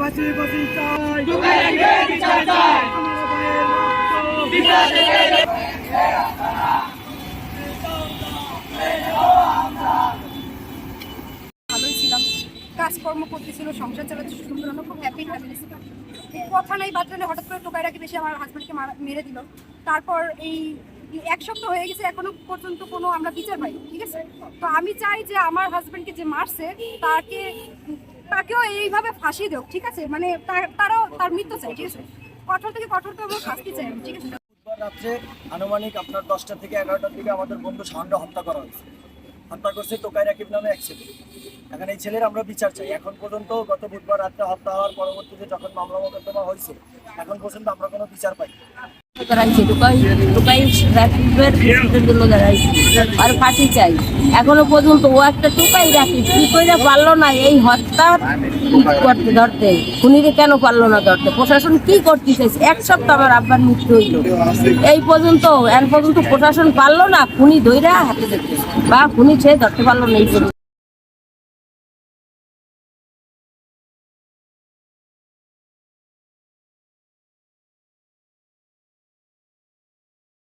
বাসি বাসি চাই। ভালোই ছিলাম। কাজকর্ম করতেছিল সংসার চালাচ্ছে সুন্দর। আমরা খুব হ্যাপি ফ্যামিলি কথা নাই বাদ হঠাৎ করে টোকাই রাখি বেশি আমার হাজব্যান্ডকে মেরে দিল। তারপর এই এক সপ্তাহ হয়ে গেছে এখনও পর্যন্ত কোনো আমরা বিচার পাই ঠিক আছে? তো আমি চাই যে আমার হাজব্যান্ডকে যে মারছে তাকে তাকেও এইভাবে ফাঁসি দেওক ঠিক আছে? মানে তার- তারাও, তার মৃত্যু চাই, ঠিক আছে? কঠোর থেকে কঠোরতম শাস্তি চাই, ঠিক আছে? রাত্রে আনুমানিক আপনার দশটা থেকে এগারোটার দিকে আমাদের বন্ধু সাহান্ড হত্যা করা হয়েছে। হত্যা করছে টোকাই রাকিব নামে এক ছেলে। এখন এই ছেলের আমরা বিচার চাই। এখন পর্যন্ত গত বুধবার রাত্রে হত্যা হওয়ার পরবর্তীতে যখন মামলা মোকদ্দমা হয়েছে, এখন পর্যন্ত আমরা কোনো বিচার পাই আর ফাঁসি চাই। এখনও পর্যন্ত ও একটা পারল না এই করতে ধরতে? কেন পারল না ধরতে? প্রশাসন কি করতে এক সপ্তাহ আমার আব্বার মৃত্যু হইল। এই পর্যন্ত পর্যন্ত প্রশাসন পারল না, খুনি ধইরা হাতে দেখতে বা খুনি সে ধরতে পারল না এই পর্যন্ত।